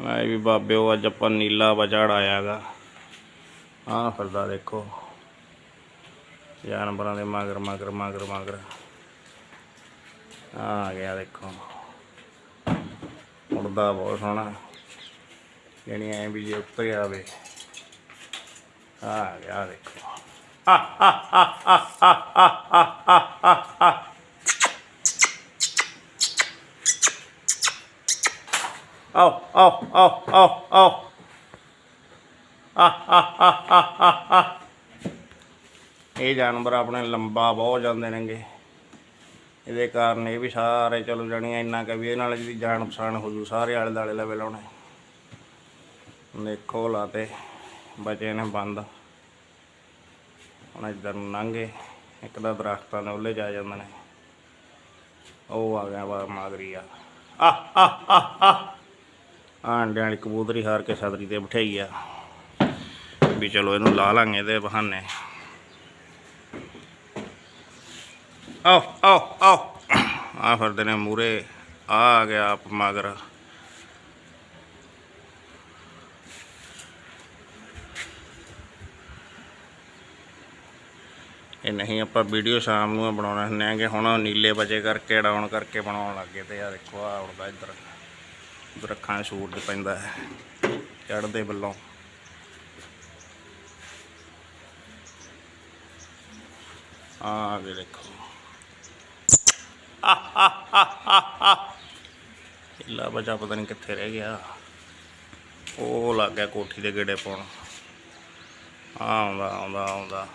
ਮੈਂ ਵੀ ਬਾਬਿਓ ਅੱਜ ਆਪਾਂ ਨੀਲਾ ਬਚੜ ਆਇਆਗਾ ਆਹ ਫਿਰਦਾ ਦੇਖੋ। ਜਾਨਵਰਾਂ ਦੇ ਮਗਰ ਮਗਰ ਮਗਰ ਮਗਰ। ਆ ਗਿਆ ਦੇਖੋ। ਉੜਦਾ ਬਹੁਤ ਸੋਹਣਾ। ਯਾਨੀ ਐ ਵੀ ਜੇ ਉੱਤੇ ਆਵੇ ਆ ਗਿਆ ਦੇਖੋ। ਆਓ ah, ah, ah, ਜਾਨਵਰ ਆਪਣੇ ਲੰਬਾ ਬਹੁਤ ਜਾਂਦੇ ਨੇਗੇ। ਇਹਦੇ ਕਾਰਨ ਇਹ ਵੀ ਸਾਰੇ ਚਲੋ ਜਾਣੀਆਂ ਇੰਨਾ ਕਿ ਵੀ ਇਹ ਨਾਲ ਜਿਹਦੀ ਜਾਨ ਪਛਾਣ ਹੋ ਜੂ, ਸਾਰੇ ਆਲੇ ਦਾਲੇ ਲਵੇ ਲਾਉਣੇ ਦੇਖੋ ਲਾਤੇ ਬਚੇ ਨੇ ਬੰਦ। ਹੁਣ ਇੱਧਰ ਨੂੰ ਲੰਘੇ ਇੱਕ ਦਾ ਦਰਖਤਾਂ ਦੇ ਉੱਲੇ ਜਾ ਜਾਂਦੇ ਨੇ। ਉਹ ਆ ਗਿਆ ਵਾ ਮਾਗਰੀ ਆ ਆ ਆ ਆ ਆ ਆਂਡਿਆਂ ਵਾਲੀ ਕਬੂਤਰੀ ਹਾਰ ਕੇ ਛਤਰੀ ਤੇ ਬਿਠਾਈ ਆ। ਵੀ ਚਲੋ ਇਹਨੂੰ ਲਾ ਲਾਂਗੇ ਇਹਦੇ ਬਹਾਨੇ। ਆਓ ਆਓ ਆਓ। ਆ ਫਿਰਦੇ ਨੇ ਮੂਰੇ ਆ ਗਿਆ ਆਪ ਮਗਰ। ਇਹ ਨਹੀਂ ਆਪਾਂ ਵੀਡੀਓ ਸ਼ਾਮ ਨੂੰ ਬਣਾਉਣਾ। ਹੁੰਦੇ ਆਂਗੇ ਹੁਣ ਨੀਲੇ ਵਜੇ ਕਰਕੇ ਡਾਊਨ ਕਰਕੇ ਬਣਾਉਣ ਲੱਗੇ ਤੇ ਆ ਦੇਖੋ, ਆ ਉੜਦਾ ਇੱਧਰ। ਦਰੱਖਾਂ 'ਚ ਸੂਰਜ ਪੈਂਦਾ ਹੈ, ਚੜ੍ਹਦੇ ਵੱਲੋਂ। ਆ ਵੀ ਦੇਖੋ। ਇੱਲਾ ਬਚਾ ਪਤਾ ਨਹੀਂ ਕਿੱਥੇ ਰਹਿ ਗਿਆ। ਉਹ ਲੱਗ ਗਿਆ ਕੋਠੀ ਦੇ ਗੇੜੇ ਪਾਉਣ। ਆਉਂਦਾ ਆਉਂਦਾ ਆਉਂਦਾ।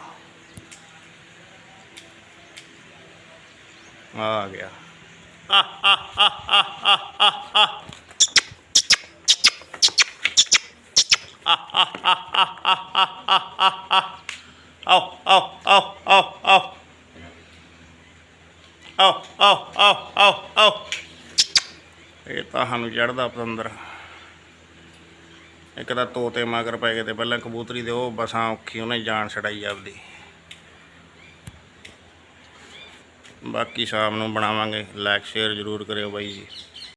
ਆ ਗਿਆ। ਆਓ ਇਹ ਤਾਂ ਸਾਨੂੰ ਚੜਦਾ ਪਤੰਦਰ। ਇੱਕ ਤਾਂ ਤੋਤੇ ਮਗਰ ਪੈ ਗਏ ਤੇ ਪਹਿਲਾਂ ਕਬੂਤਰੀ ਦੇ ਉਹ ਬਸਾਂ ਔਖੀ ਉਹਨੇ ਜਾਨ ਛਡਾਈ ਆਪਦੀ। ਬਾਕੀ ਸ਼ਾਮ ਨੂੰ ਬਣਾਵਾਂਗੇ। ਲਾਈਕ ਸ਼ੇਅਰ ਜ਼ਰੂਰ ਕਰਿਓ ਬਾਈ ਜੀ।